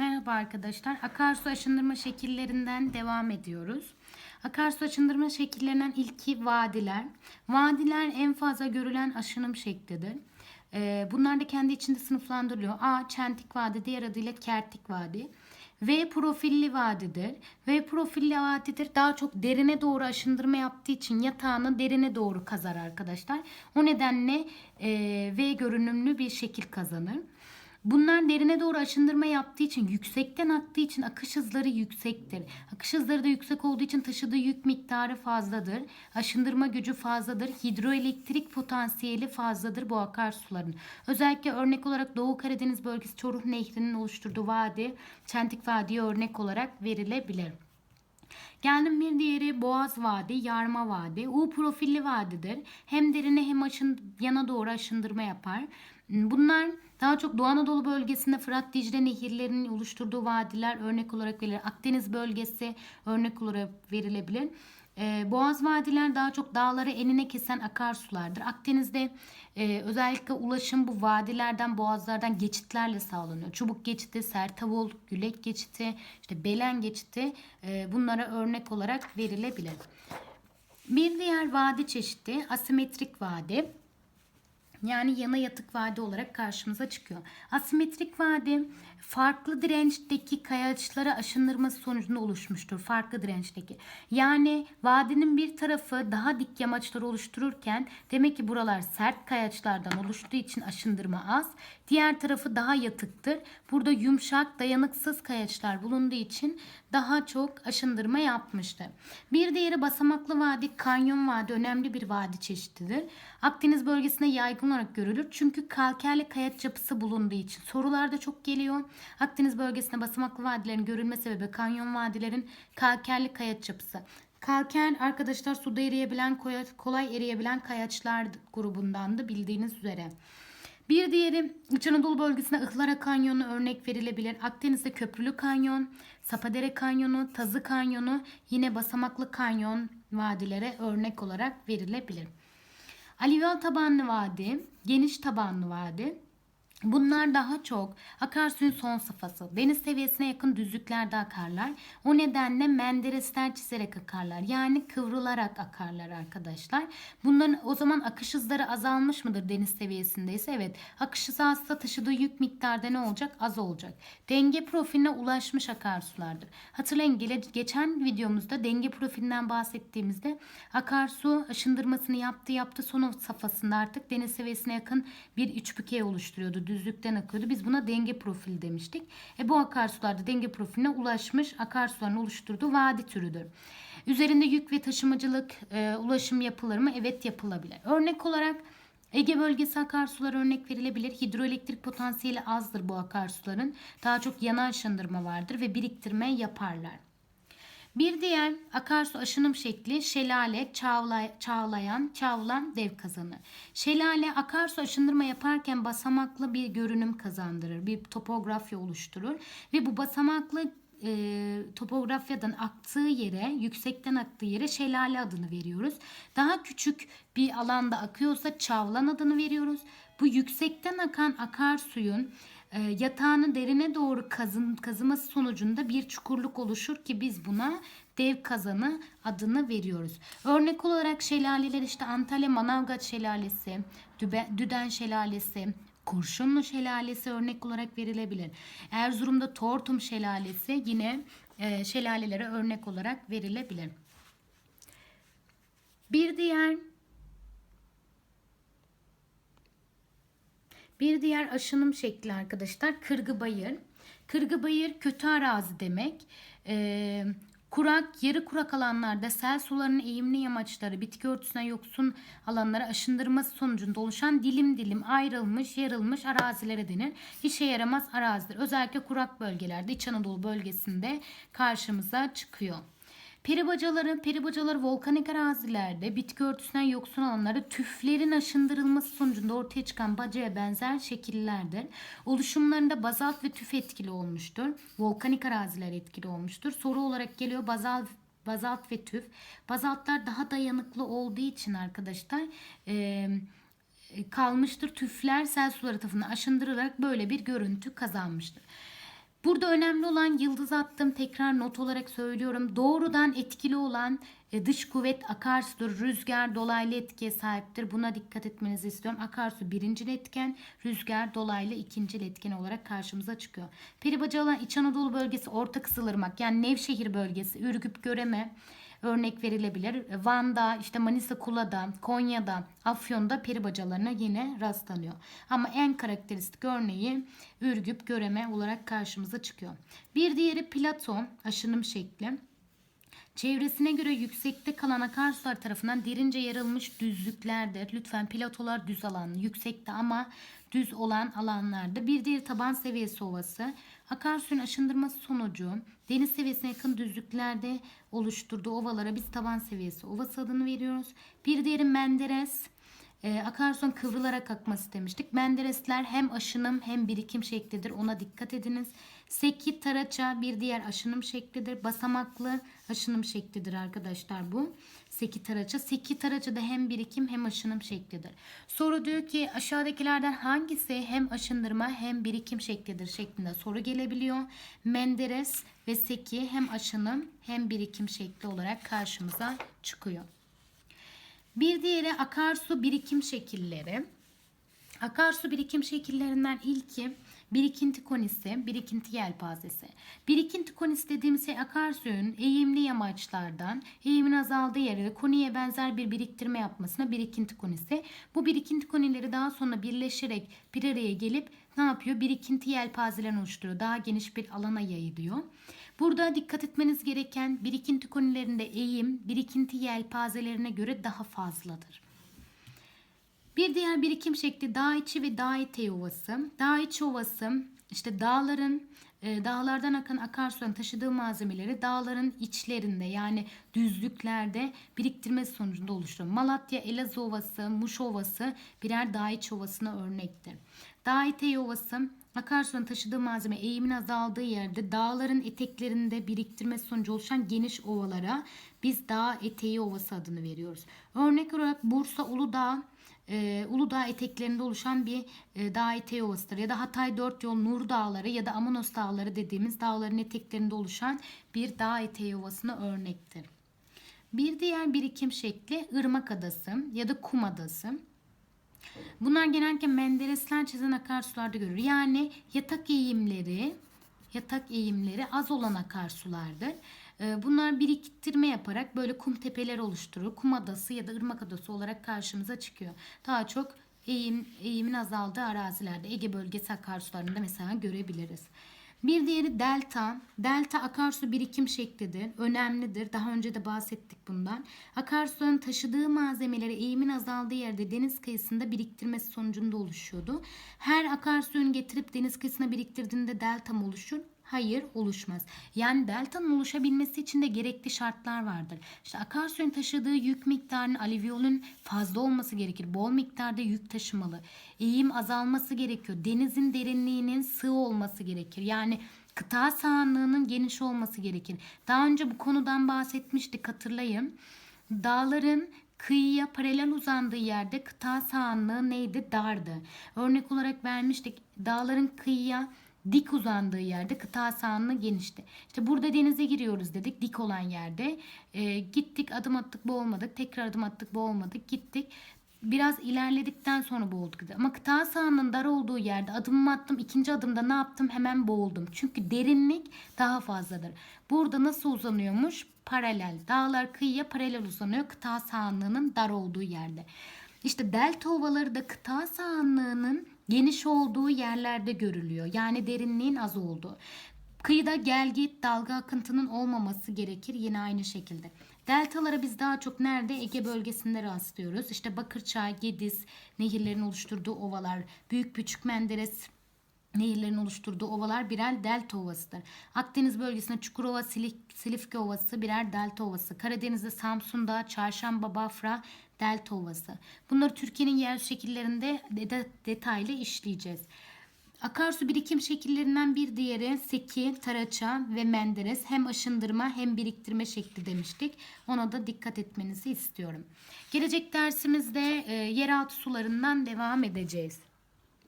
Merhaba arkadaşlar. Akarsu aşındırma şekillerinden devam ediyoruz. Akarsu aşındırma şekillerinden ilki vadiler. Vadiler en fazla görülen aşınım şeklidir. Ee, bunlar da kendi içinde sınıflandırılıyor. A. Çentik vadi, diğer adıyla kertik vadi. V profilli vadidir. V profilli vadidir. Daha çok derine doğru aşındırma yaptığı için yatağını derine doğru kazar arkadaşlar. O nedenle e, V görünümlü bir şekil kazanır. Bunlar derine doğru aşındırma yaptığı için yüksekten aktığı için akış hızları yüksektir. Akış hızları da yüksek olduğu için taşıdığı yük miktarı fazladır. Aşındırma gücü fazladır. Hidroelektrik potansiyeli fazladır bu akarsuların. Özellikle örnek olarak Doğu Karadeniz bölgesi Çoruh Nehri'nin oluşturduğu vadi, Çentik Vadi'ye örnek olarak verilebilir. Geldim bir diğeri Boğaz Vadi, Yarma Vadi. U profilli vadidir. Hem derine hem aşın, yana doğru aşındırma yapar. Bunlar daha çok Doğu Anadolu bölgesinde Fırat Dicle nehirlerinin oluşturduğu vadiler örnek olarak verilir. Akdeniz bölgesi örnek olarak verilebilir. Ee, Boğaz vadiler daha çok dağları enine kesen akarsulardır. Akdeniz'de e, özellikle ulaşım bu vadilerden, boğazlardan geçitlerle sağlanıyor. Çubuk geçiti, Sertavul, Gülek geçiti, işte Belen geçiti e, bunlara örnek olarak verilebilir. Bir diğer vadi çeşidi asimetrik vadi. Yani yana yatık vadi olarak karşımıza çıkıyor. Asimetrik vadi farklı dirençteki kayaçlara aşındırması sonucunda oluşmuştur. Farklı dirençteki. Yani vadinin bir tarafı daha dik yamaçları oluştururken demek ki buralar sert kayaçlardan oluştuğu için aşındırma az. Diğer tarafı daha yatıktır. Burada yumuşak, dayanıksız kayaçlar bulunduğu için daha çok aşındırma yapmıştır. Bir diğeri basamaklı vadi, kanyon vadi önemli bir vadi çeşididir. Akdeniz bölgesinde yaygın olarak görülür. Çünkü kalkerli kayaç yapısı bulunduğu için. Sorularda çok geliyor. Akdeniz bölgesinde basamaklı vadilerin görülme sebebi kanyon vadilerin kalkerli kayaç yapısı. Kalker arkadaşlar suda eriyebilen, kolay eriyebilen kayaçlar grubundandı bildiğiniz üzere. Bir diğeri İç Anadolu bölgesinde Ihlara Kanyonu örnek verilebilir. Akdeniz'de Köprülü Kanyon, Sapadere Kanyonu, Tazı Kanyonu yine Basamaklı Kanyon vadilere örnek olarak verilebilir. Alüvyal tabanlı vadi, geniş tabanlı vadi, Bunlar daha çok akarsuyun son safhası. Deniz seviyesine yakın düzlüklerde akarlar. O nedenle menderesler çizerek akarlar. Yani kıvrılarak akarlar arkadaşlar. Bunların o zaman akış hızları azalmış mıdır deniz seviyesindeyse? Evet. Akış hızı azsa taşıdığı yük miktarda ne olacak? Az olacak. Denge profiline ulaşmış akarsulardır. Hatırlayın geçen videomuzda denge profilinden bahsettiğimizde akarsu aşındırmasını yaptı yaptı son safhasında artık deniz seviyesine yakın bir üçbükey oluşturuyordu düzlükten akıyordu. Biz buna denge profili demiştik. E bu akarsularda denge profiline ulaşmış akarsuların oluşturduğu vadi türüdür. Üzerinde yük ve taşımacılık e, ulaşım yapılır mı? Evet yapılabilir. Örnek olarak Ege bölgesi akarsular örnek verilebilir. Hidroelektrik potansiyeli azdır bu akarsuların. Daha çok yana aşındırma vardır ve biriktirme yaparlar. Bir diğer akarsu aşınım şekli şelale, çağlay, çağlayan, çağlan dev kazanı. Şelale akarsu aşındırma yaparken basamaklı bir görünüm kazandırır. Bir topografya oluşturur ve bu basamaklı e, topografyadan aktığı yere, yüksekten aktığı yere şelale adını veriyoruz. Daha küçük bir alanda akıyorsa çavlan adını veriyoruz. Bu yüksekten akan akarsuyun e, yatağını derine doğru kazın, kazıması sonucunda bir çukurluk oluşur ki biz buna dev kazanı adını veriyoruz. Örnek olarak şelaleler işte Antalya Manavgat Şelalesi, Dübe, Düden Şelalesi, Kurşunlu Şelalesi örnek olarak verilebilir. Erzurum'da Tortum Şelalesi yine e, şelalelere örnek olarak verilebilir. Bir diğer Bir diğer aşınım şekli arkadaşlar kırgı bayır. Kırgı bayır kötü arazi demek. Ee, kurak, yarı kurak alanlarda sel sularının eğimli yamaçları, bitki örtüsüne yoksun alanlara aşındırması sonucunda oluşan dilim dilim ayrılmış, yarılmış arazilere denir. İşe yaramaz arazidir. Özellikle kurak bölgelerde, İç Anadolu bölgesinde karşımıza çıkıyor. Peribacaları, peribacaları volkanik arazilerde bitki örtüsünden yoksun alanlarda tüflerin aşındırılması sonucunda ortaya çıkan bacaya benzer şekillerdir. Oluşumlarında bazalt ve tüf etkili olmuştur. Volkanik araziler etkili olmuştur. Soru olarak geliyor bazalt bazalt ve tüf. Bazaltlar daha dayanıklı olduğu için arkadaşlar e, kalmıştır. Tüfler sel suları tarafından aşındırılarak böyle bir görüntü kazanmıştır. Burada önemli olan yıldız attım tekrar not olarak söylüyorum. Doğrudan etkili olan e, dış kuvvet akarsudur. Rüzgar dolaylı etkiye sahiptir. Buna dikkat etmenizi istiyorum. Akarsu birinci etken, rüzgar dolaylı ikinci etken olarak karşımıza çıkıyor. Peribaca alan İç Anadolu bölgesi, Orta Kızılırmak yani Nevşehir bölgesi, Ürgüp, Göreme örnek verilebilir. Van'da, işte Manisa Kula'da, Konya'da, Afyon'da peri bacalarına yine rastlanıyor. Ama en karakteristik örneği Ürgüp, Göreme olarak karşımıza çıkıyor. Bir diğeri Platon aşınım şekli. Çevresine göre yüksekte kalan akarsular tarafından derince yarılmış düzlüklerdir. Lütfen platolar düz alan, yüksekte ama düz olan alanlarda. Bir diğer taban seviyesi ovası. Akarsuyun aşındırması sonucu deniz seviyesine yakın düzlüklerde oluşturduğu ovalara biz taban seviyesi ovası adını veriyoruz. Bir diğeri Menderes. E, akarsuların kıvrılarak akması demiştik. Menderesler hem aşınım hem birikim şeklidir. Ona dikkat ediniz. Seki taraça bir diğer aşınım şeklidir. Basamaklı aşınım şeklidir arkadaşlar bu. Seki taraça. Seki taraça da hem birikim hem aşınım şeklidir. Soru diyor ki aşağıdakilerden hangisi hem aşındırma hem birikim şeklidir şeklinde soru gelebiliyor. Menderes ve Seki hem aşınım hem birikim şekli olarak karşımıza çıkıyor. Bir diğeri akarsu birikim şekilleri. Akarsu birikim şekillerinden ilki birikinti konisi, birikinti yelpazesi. Birikinti konisi dediğimiz şey akarsuyun eğimli yamaçlardan eğimin azaldığı yere koniye benzer bir biriktirme yapmasına birikinti konisi. Bu birikinti konileri daha sonra birleşerek bir araya gelip ne yapıyor? Birikinti yelpazelerini oluşturuyor. Daha geniş bir alana yayılıyor. Burada dikkat etmeniz gereken birikinti konilerinde eğim birikinti yelpazelerine göre daha fazladır. Bir diğer birikim şekli dağ içi ve dağ eteği ovası. Dağ içi ovası işte dağların e, dağlardan akan akarsuların taşıdığı malzemeleri dağların içlerinde yani düzlüklerde biriktirmesi sonucunda oluşuyor. Malatya, Elazığ Ovası, Muş Ovası birer dağ içi ovasına örnektir. Dağ eteği ovası akarsuların taşıdığı malzeme eğimin azaldığı yerde dağların eteklerinde biriktirmesi sonucu oluşan geniş ovalara biz dağ eteği ovası adını veriyoruz. Örnek olarak Bursa Uludağ e, Uludağ eteklerinde oluşan bir e, dağ eteği ovasıdır. Ya da Hatay Dört Yol Nur Dağları ya da Amanos Dağları dediğimiz dağların eteklerinde oluşan bir dağ eteği ovasına örnektir. Bir diğer birikim şekli ırmak adası ya da kum adası. Bunlar genellikle menderesler çizen akarsularda görülür. Yani yatak eğimleri yatak eğimleri az olan akarsulardır. Ee, bunlar biriktirme yaparak böyle kum tepeler oluşturur. Kum adası ya da ırmak adası olarak karşımıza çıkıyor. Daha çok eğim, eğimin azaldığı arazilerde Ege bölgesi akarsularında mesela görebiliriz. Bir diğeri delta. Delta akarsu birikim şeklidir. Önemlidir. Daha önce de bahsettik bundan. Akarsuların taşıdığı malzemeleri eğimin azaldığı yerde deniz kıyısında biriktirmesi sonucunda oluşuyordu. Her akarsuyun getirip deniz kıyısına biriktirdiğinde delta oluşur? Hayır oluşmaz. Yani deltanın oluşabilmesi için de gerekli şartlar vardır. İşte akarsuyun taşıdığı yük miktarının alüvyolün fazla olması gerekir. Bol miktarda yük taşımalı. Eğim azalması gerekiyor. Denizin derinliğinin sığ olması gerekir. Yani kıta sahanlığının geniş olması gerekir. Daha önce bu konudan bahsetmiştik hatırlayın. Dağların kıyıya paralel uzandığı yerde kıta sahanlığı neydi? Dardı. Örnek olarak vermiştik. Dağların kıyıya dik uzandığı yerde kıta sahanlığı genişti. İşte burada denize giriyoruz dedik dik olan yerde. E, gittik adım attık boğulmadık. Tekrar adım attık boğulmadık. Gittik. Biraz ilerledikten sonra boğulduk. Ama kıta sahanlığının dar olduğu yerde adımımı attım. ikinci adımda ne yaptım? Hemen boğuldum. Çünkü derinlik daha fazladır. Burada nasıl uzanıyormuş? Paralel. Dağlar kıyıya paralel uzanıyor. Kıta sahanlığının dar olduğu yerde. İşte delta ovaları da kıta sahanlığının geniş olduğu yerlerde görülüyor. Yani derinliğin az olduğu. Kıyıda gel git dalga akıntının olmaması gerekir yine aynı şekilde. Deltalara biz daha çok nerede? Ege bölgesinde rastlıyoruz. İşte Bakırçay, Gediz nehirlerin oluşturduğu ovalar, Büyük Küçük Menderes nehirlerin oluşturduğu ovalar birer delta ovasıdır. Akdeniz bölgesinde Çukurova, Silifke Ovası birer delta ovası. Karadeniz'de Samsun'da Çarşamba, Bafra delta ovası. Bunları Türkiye'nin yer şekillerinde de detaylı işleyeceğiz. Akarsu birikim şekillerinden bir diğeri Seki, Taraça ve Menderes hem aşındırma hem biriktirme şekli demiştik. Ona da dikkat etmenizi istiyorum. Gelecek dersimizde e, yeraltı sularından devam edeceğiz.